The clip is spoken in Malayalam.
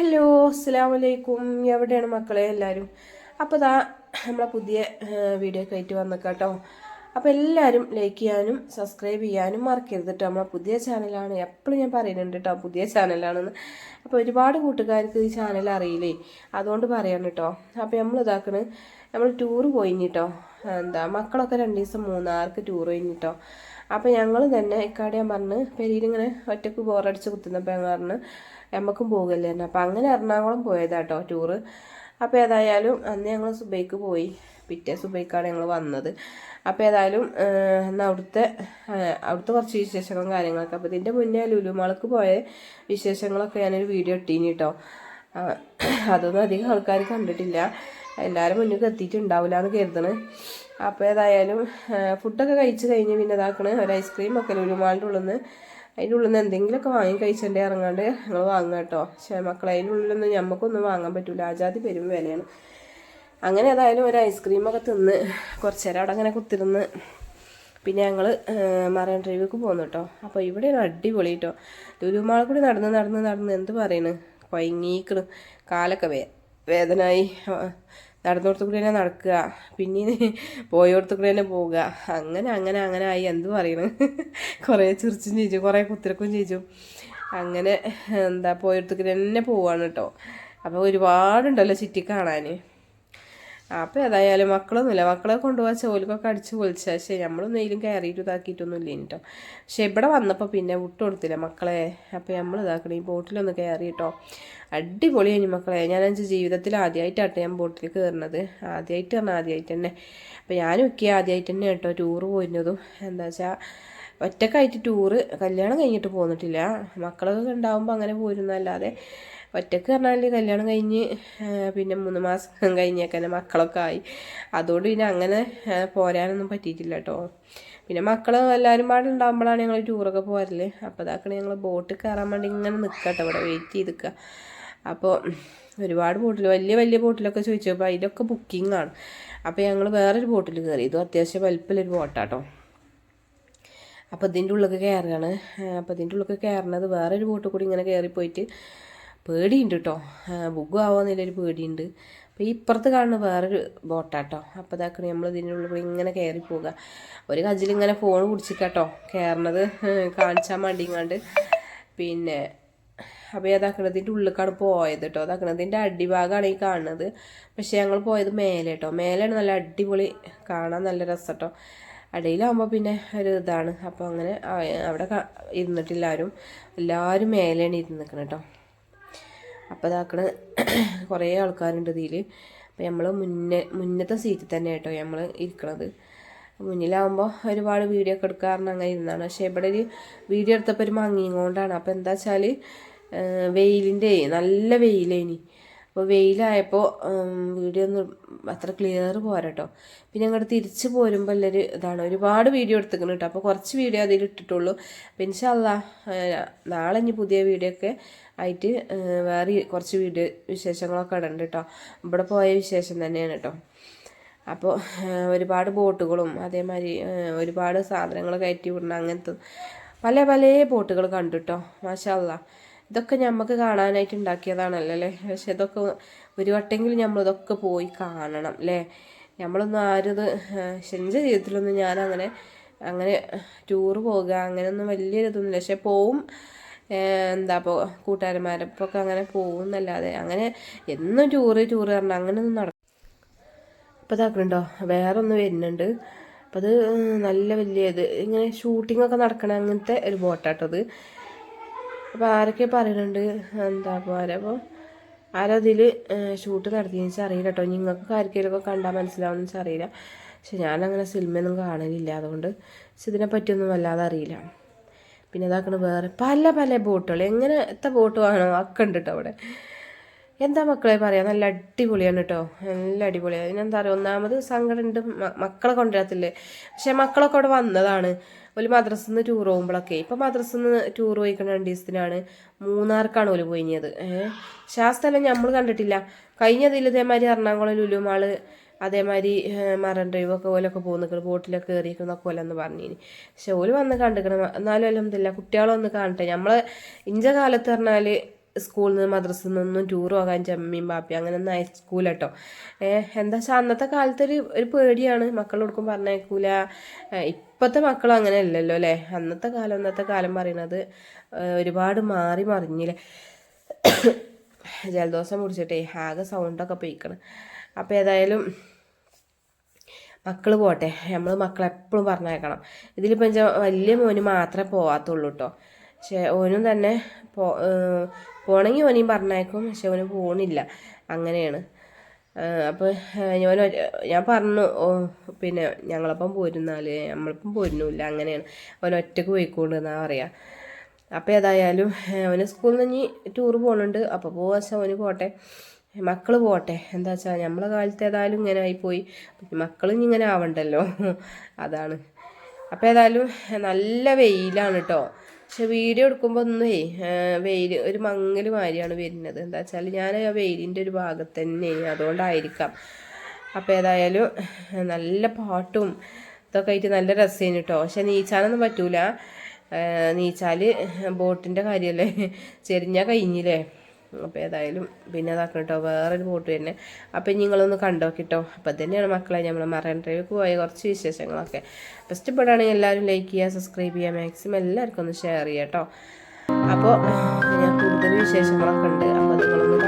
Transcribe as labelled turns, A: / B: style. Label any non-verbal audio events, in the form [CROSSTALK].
A: ഹലോ അസ്സാം വലൈക്കും എവിടെയാണ് മക്കളെ എല്ലാവരും അപ്പോൾ ഇതാ നമ്മളെ പുതിയ വീഡിയോ ഒക്കെ ആയിട്ട് വന്നേക്കാട്ടോ. അപ്പോൾ എല്ലാവരും ലൈക്ക് ചെയ്യാനും സബ്സ്ക്രൈബ് ചെയ്യാനും മറക്കരുത് കേട്ടോ നമ്മളെ പുതിയ ചാനലാണ് എപ്പോഴും ഞാൻ പറയുന്നുണ്ട് കേട്ടോ പുതിയ ചാനലാണെന്ന് അപ്പോൾ ഒരുപാട് കൂട്ടുകാർക്ക് ഈ ചാനൽ അറിയില്ലേ? അതുകൊണ്ട് പറയാണ് കേട്ടോ അപ്പോൾ നമ്മൾ ഇതാക്കണ്. നമ്മൾ ടൂർ പോയിട്ടോ എന്താ മക്കളൊക്കെ രണ്ട് ദിവസം മൂന്നാർക്ക് ടൂർ പോയിട്ടോ അപ്പോൾ ഞങ്ങൾ തന്നെ ഇക്കാടെ ഞാൻ പറഞ്ഞ് പെരിയിലിങ്ങനെ ഒറ്റയ്ക്ക് ബോറടിച്ച് കുത്തുന്നപ്പോൾ ഞങ്ങൾ പറഞ്ഞ് എമ്മക്കും പോകല്ലേ തന്നെ അപ്പോൾ അങ്ങനെ എറണാകുളം പോയതാട്ടോ ടൂറ്. അപ്പോൾ ഏതായാലും അന്ന് ഞങ്ങൾ സുബൈക്ക് പോയി. പിറ്റേ സുബൈക്കാണ് ഞങ്ങൾ വന്നത്. അപ്പോൾ ഏതായാലും എന്നാൽ അവിടുത്തെ അവിടുത്തെ കുറച്ച് വിശേഷങ്ങളും കാര്യങ്ങളൊക്കെ. അപ്പോൾ ഇതിന്റെ മുന്നേ ലുലുമാൾക്ക് പോയ വിശേഷങ്ങളൊക്കെ ഞാനൊരു വീഡിയോ ഇട്ടീനി കേട്ടോ അതൊന്നും അധികം ആൾക്കാർ കണ്ടിട്ടില്ല. എല്ലാവരും മുന്നിൽ എത്തിയിട്ടുണ്ടാവില്ല എന്ന് കരുതണ്. അപ്പോൾ ഏതായാലും ഫുഡൊക്കെ കഴിച്ച് കഴിഞ്ഞ് പിന്നെ ഇതാക്കണേ ഒരു ഐസ്ക്രീം ഒക്കെ ലുലുമാളിന്റെ ഉള്ളിൽ നിന്ന് അതിന്റെ ഉള്ളിൽ നിന്ന് എന്തെങ്കിലുമൊക്കെ വാങ്ങി കഴിച്ചിട്ടുണ്ടെങ്കിൽ ഇറങ്ങാണ്ട് ഞങ്ങൾ വാങ്ങുക കേട്ടോ പക്ഷേ മക്കളെ അതിന്റെ ഉള്ളിലൊന്നും ഞമ്മക്കൊന്നും വാങ്ങാൻ പറ്റില്ല ആജാതി പെരും വിലയാണ്. അങ്ങനെ ഏതായാലും ഒരു ഐസ്ക്രീമൊക്കെ തിന്ന് കുറച്ച് നേരം അവിടെ അങ്ങനെ കുത്തിരുന്ന് പിന്നെ ഞങ്ങൾ മറൈൻ ഡ്രൈവിലേക്ക് പോന്നു കേട്ടോ അപ്പോൾ ഇവിടെയാണ് അടിപൊളി കേട്ടോ ലുലുമാൾ കൂടി നടന്ന് നടന്ന് നടന്ന് എന്ത് പറയണ്? കൊയങ്ങീക്കണ്. കാലൊക്കെ വേ വേദനായി. നടന്നിടത്തു കൂടി തന്നെ നടക്കുക. പിന്നെ പോയോടത്തു കൂടി തന്നെ പോവുക. അങ്ങനെ അങ്ങനെ അങ്ങനെ ആയി. എന്ത് പറയണം? കുറേ ചിരിച്ചും ചേച്ചു കുറേ കുത്തിരക്കും ചേച്ചു അങ്ങനെ എന്താ പോയോടത്തു കൂടി തന്നെ പോവാണ് കേട്ടോ അപ്പോൾ ഒരുപാടുണ്ടല്ലോ ചുറ്റി കാണാൻ അപ്പോൾ ഏതായാലും മക്കളൊന്നുമില്ല മക്കളെ കൊണ്ടുപോകാൻ ചോലിക്കൊക്കെ അടിച്ച് പൊളിച്ചാൽ പക്ഷേ നമ്മളൊന്നും കയറിയിട്ട് ഇതാക്കിയിട്ടൊന്നും ഇല്ല കേട്ടോ. പക്ഷേ ഇവിടെ വന്നപ്പോൾ പിന്നെ വിട്ടു കൊടുത്തില്ല മക്കളെ. അപ്പോൾ നമ്മൾ ഇതാക്കണം ഈ ബോട്ടിലൊന്ന് കയറി കേട്ടോ. അടിപൊളി കഴിഞ്ഞു മക്കളെ. ഞാൻ എന്റെ ജീവിതത്തിൽ ആദ്യമായിട്ടാട്ടെ ഞാൻ ബോട്ടിൽ കയറുന്നത്. ആദ്യമായിട്ട് പറഞ്ഞാൽ ആദ്യമായിട്ട് തന്നെ. അപ്പോൾ ഞാനും ഒക്കെ ആദ്യമായിട്ട് തന്നെ കേട്ടോ ടൂറ് പോയിരുന്നതും. എന്താ വെച്ചാൽ ഒറ്റക്കായിട്ട് ടൂറ് കല്യാണം കഴിഞ്ഞിട്ട് പോന്നിട്ടില്ല. മക്കളൊക്കെ ഉണ്ടാകുമ്പോൾ അങ്ങനെ പോരുന്നല്ലാതെ ഒറ്റയ്ക്ക് പറഞ്ഞാൽ കല്യാണം കഴിഞ്ഞ് പിന്നെ മൂന്ന് മാസം [LAUGHS] കഴിഞ്ഞേക്കന്നെ മക്കളൊക്കെ ആയി. അതുകൊണ്ട് പിന്നെ അങ്ങനെ പോരാനൊന്നും പറ്റിയിട്ടില്ല കേട്ടോ പിന്നെ മക്കൾ എല്ലാവരും പാടെ ഉണ്ടാകുമ്പോഴാണ് ഞങ്ങൾ ടൂറൊക്കെ പോരൽ. അപ്പോൾ ഇതാക്കണേ ഞങ്ങൾ ബോട്ട് കയറാൻ വേണ്ടി ഇങ്ങനെ നിൽക്കട്ടെ ഇവിടെ വെയിറ്റ് ചെയ്ത് നിൽക്കുക അപ്പോൾ ഒരുപാട് ബോട്ടിൽ വലിയ വലിയ ബോട്ടിലൊക്കെ ചോദിച്ചപ്പോൾ അതിലൊക്കെ ബുക്കിംഗ് ആണ്. അപ്പോൾ ഞങ്ങൾ വേറൊരു ബോട്ടിൽ കയറി. ഇതും അത്യാവശ്യം വലിപ്പമുള്ളൊരു ബോട്ടാട്ടോ അപ്പോൾ ഇതിന്റെ ഉള്ളിൽ കയറുകയാണ്. അപ്പോൾ ഇതിന്റെ ഉള്ളിൽ കയറുന്നത് വേറൊരു ബോട്ടിൽ കൂടി ഇങ്ങനെ കയറിപ്പോയിട്ട് പേടിയുണ്ട് കേട്ടോ ബുഗും ആവാന്നില്ലൊരു പേടിയുണ്ട്. അപ്പോൾ ഈ ഇപ്പുറത്ത് കാണുന്ന വേറൊരു ബോട്ടാട്ടോ. അപ്പോൾ ഇതാക്കണ നമ്മൾ ഇതിനുള്ളിൽ ഇങ്ങനെ കയറി പോവുക ഒരു കജിൽ ഇങ്ങനെ ഫോൺ കുടിച്ചിട്ടോ കയറണത് കാണിച്ചാൽ മണ്ടിങ്ങാണ്ട് പിന്നെ അപ്പോൾ ഏതാക്കണതിന്റെ ഉള്ളിലേക്കാണ് പോയത് കേട്ടോ അതാക്കണതിന്റെ അടിഭാഗമാണ് ഈ കാണുന്നത്. പക്ഷേ ഞങ്ങൾ പോയത് മേലെ കേട്ടോ മേലെയാണ് നല്ല അടിപൊളി കാണാൻ നല്ല രസം കേട്ടോ അടിയിലാകുമ്പോൾ പിന്നെ ഒരു ഇതാണ്. അപ്പോൾ അങ്ങനെ അവിടെ ഇരുന്നിട്ടില്ലാരും എല്ലാവരും മേലെയാണ് ഇരുന്ന് നിൽക്കണം കേട്ടോ അപ്പോൾ ഇതാക്കണ കുറേ ആൾക്കാരുണ്ട് ഇതിൽ അപ്പോൾ നമ്മൾ മുന്നേ മുന്നത്തെ സീറ്റിൽ തന്നെ കേട്ടോ നമ്മൾ ഇരിക്കണത്. മുന്നിലാവുമ്പോൾ ഒരുപാട് വീഡിയോ ഒക്കെ എടുക്കാറുണ്ട് അങ്ങനെ ഇരുന്നാണ്. പക്ഷേ ഇവിടെ ഒരു വീഡിയോ എടുത്തപ്പോൾ ഒരു മങ്ങിയും കൊണ്ടാണ്. അപ്പോൾ എന്താ വെച്ചാൽ വെയിലിന്റെ നല്ല വെയിലേനി. അപ്പോൾ വെയിലായപ്പോൾ വീഡിയോ ഒന്നും അത്ര ക്ലിയർ പോരാട്ടോ. പിന്നെ അങ്ങോട്ട് തിരിച്ച് പോരുമ്പോൾ എല്ലാവരും ഇതാണ് ഒരുപാട് വീഡിയോ എടുത്തിക്കണം കേട്ടോ അപ്പോൾ കുറച്ച് വീഡിയോ അതിൽ ഇട്ടിട്ടുള്ളൂ. പിന്നെ ഇൻഷല്ല നാളെ ഇനി പുതിയ വീഡിയോ ഒക്കെ ആയിട്ട് വേറെ കുറച്ച് വീഡിയോ വിശേഷങ്ങളൊക്കെ ഇടണ്ട് കേട്ടോ ഇവിടെ പോയ വിശേഷം തന്നെയാണ് കേട്ടോ അപ്പോൾ ഒരുപാട് ബോട്ടുകളും അതേമാതിരി ഒരുപാട് സാധനങ്ങൾ കയറ്റി വിടണം അങ്ങനത്തെ പല പല ബോട്ടുകൾ കണ്ടു കേട്ടോ മാഷല്ല ഇതൊക്കെ നമുക്ക് കാണാനായിട്ട് ഉണ്ടാക്കിയതാണല്ലോ അല്ലേ പക്ഷെ ഇതൊക്കെ ഒരു വട്ടെങ്കിലും നമ്മളിതൊക്കെ പോയി കാണണം അല്ലേ നമ്മളൊന്നും ആരും ഇത് എന്റെ ജീവിതത്തിലൊന്നും ഞാനങ്ങനെ അങ്ങനെ ടൂറ് പോകുക അങ്ങനെയൊന്നും വലിയൊരിതൊന്നുമില്ല പക്ഷെ പോവും എന്താ ഇപ്പോൾ കൂട്ടുകാരന്മാരൊക്കെ അങ്ങനെ പോകും എന്നല്ലാതെ അങ്ങനെ എന്നും ടൂറ് ടൂറ് പറഞ്ഞാൽ അങ്ങനെയൊന്നും നടക്കും അപ്പോൾ ഇതാക്കണുണ്ടോ വേറെ ഒന്ന് വരുന്നുണ്ട്. അപ്പോൾ അത് നല്ല വലിയ ഇത്. ഇങ്ങനെ ഷൂട്ടിങ്ങൊക്കെ നടക്കണ അങ്ങനത്തെ ഒരു ബോട്ടാട്ടത് അപ്പോൾ ആരൊക്കെ പറയുന്നുണ്ട്? എന്താ പോലെ അപ്പോൾ ആരതിൽ ഷൂട്ട് നടത്തിയെന്ന് വെച്ചാൽ അറിയില്ല കേട്ടോ. നിങ്ങൾക്ക് ആർക്കെങ്കിലുമൊക്കെ കണ്ടാൽ മനസ്സിലാവുമെന്ന് വെച്ചാൽ അറിയില്ല. പക്ഷെ ഞാനങ്ങനെ സിനിമയൊന്നും കാണലില്ല. അതുകൊണ്ട് ഇതിനെ പറ്റിയൊന്നും വല്ലാതെ അറിയില്ല. പിന്നെ ഇതാക്കണ വേറെ പല പല ബോട്ടുകൾ. എങ്ങനെ എത്ര ബോട്ട് വേണോ? ഒക്കെ ഉണ്ട് കേട്ടോ അവിടെ. എന്താ മക്കളെ പറയാം? നല്ല അടിപൊളിയാണ് കേട്ടോ നല്ല അടിപൊളിയാണ്. അതിനെന്താ പറയുക ഒന്നാമത് സങ്കടമുണ്ട് മക്കളെ കൊണ്ടുവരത്തില്ലേ? പക്ഷെ മക്കളൊക്കെ അവിടെ വന്നതാണ്. ഒരു മദ്രസിൽ നിന്ന് ടൂർ പോകുമ്പോഴൊക്കെ ഇപ്പം മദ്രസിൽ നിന്ന് ടൂർ പോയിക്കണ രണ്ട് ദിവസത്തിനാണ് മൂന്നാർക്കാണ് ഒരു പോയിഞ്ഞത്. ഏഹ് ആ സ്ഥലം നമ്മൾ കണ്ടിട്ടില്ല. കഴിഞ്ഞതിൽ ഇതേമാതിരി എറണാകുളം ലുലുമാൾ അതേമാതിരി മറൻ ഡ്രൈവ് ഒക്കെ ഓലൊക്കെ പോകുന്നിക്കണം ബോട്ടിലൊക്കെ കയറിയിരിക്കുന്നൊക്കെ പോലെ എന്ന് പറഞ്ഞിനി. പക്ഷെ ഓൽ വന്ന് കണ്ടിരിക്കണം എന്നാലും അലഹമില്ല കുട്ടികളൊന്ന് കാണട്ടെ. നമ്മൾ ഇഞ്ച കാലത്ത് പറഞ്ഞാൽ സ്കൂളിൽ നിന്ന് മദ്രസയിൽ നിന്നൊന്നും ടൂർ പോകാൻ ചമ്മീം പാപ്പി. അങ്ങനെ ഒന്നും അയക്കൂല കേട്ടോ എന്താ വെച്ചാൽ അന്നത്തെ കാലത്ത് ഒരു ഒരു പേടിയാണ് മക്കളോടക്കും പറഞ്ഞേക്കൂല ഇപ്പോഴത്തെ മക്കൾ അങ്ങനെ അല്ലല്ലോ അല്ലേ? അന്നത്തെ കാലം അന്നത്തെ കാലം പറയുന്നത് ഒരുപാട് മാറി മറിഞ്ഞില്ലേ? ജലദോഷം പിടിച്ചിട്ടേ ആകെ സൗണ്ടൊക്കെ പോയിക്കണം. അപ്പോൾ ഏതായാലും മക്കൾ പോട്ടെ. നമ്മൾ മക്കളെ എപ്പോഴും പറഞ്ഞേക്കണം ഇതിലിപ്പോൾ വലിയ മോന് മാത്രമേ പോവാത്തുള്ളൂ കേട്ടോ പക്ഷേ ഓനും തന്നെ പോ പോണെങ്കിൽ ഓനെയും പറഞ്ഞേക്കും പക്ഷെ ഓന് പോകണില്ല അങ്ങനെയാണ്. അപ്പോൾ ഞാൻ ഞാൻ പറഞ്ഞു ഓ പിന്നെ ഞങ്ങളപ്പം പോരുന്നാൽ നമ്മളിപ്പം പോരുന്നില്ല അങ്ങനെയാണ്. ഓൻ ഒറ്റയ്ക്ക് പോയിക്കൊണ്ട് എന്നാ പറയാ. അപ്പോൾ ഏതായാലും അവന് സ്കൂളിൽ നിന്ന് ഇനി ടൂർ പോകുന്നുണ്ട് അപ്പോൾ പോവാ വെച്ചാൽ അവന് പോട്ടെ. മക്കൾ പോട്ടെ. എന്താ വെച്ചാൽ നമ്മളെ കാലത്ത് ഏതായാലും ഇങ്ങനെ ആയിപ്പോയി. മക്കളും ഇങ്ങനെ ആവണ്ടല്ലോ. അതാണ്. അപ്പോൾ ഏതായാലും നല്ല വെയിലാണ് കേട്ടോ പക്ഷെ വീഡിയോ എടുക്കുമ്പോൾ ഒന്നേ വെയിൽ ഒരു മങ്ങൽ മാതിരിയാണ് വരുന്നത്. എന്താ വെച്ചാൽ ഞാൻ ആ വെയിലിന്റെ ഒരു ഭാഗത്ത് തന്നെയാണ്. അതുകൊണ്ടായിരിക്കാം. അപ്പോൾ ഏതായാലും നല്ല പാട്ടും ഇതൊക്കെ ആയിട്ട് നല്ല രസമാണ് കേട്ടോ പക്ഷെ നീച്ചാനൊന്നും പറ്റൂല. നീച്ചാൽ ബോട്ടിന്റെ കാര്യമല്ലേ ചെരിഞ്ഞാൽ കഴിഞ്ഞില്ലേ? അപ്പോൾ ഏതായാലും പിന്നെ അതാക്കണം കേട്ടോ വേറൊരു ബോട്ട് തന്നെ. അപ്പം നിങ്ങളൊന്ന് കണ്ടോക്കിട്ടോ. അപ്പം തന്നെയാണ് മക്കളെ നമ്മൾ മറൈൻ ഡ്രൈവിലേക്ക് പോയ കുറച്ച് വിശേഷങ്ങളൊക്കെ. അപ്പോൾ ഇഷ്ടപ്പെടുകയാണെങ്കിൽ എല്ലാവരും ലൈക്ക് ചെയ്യുക സബ്സ്ക്രൈബ് ചെയ്യുക മാക്സിമം എല്ലാവർക്കും ഒന്ന് ഷെയർ ചെയ്യാം കേട്ടോ അപ്പോൾ ഞാൻ കൂടുതൽ വിശേഷങ്ങളൊക്കെ ഉണ്ട്. അപ്പോൾ അത്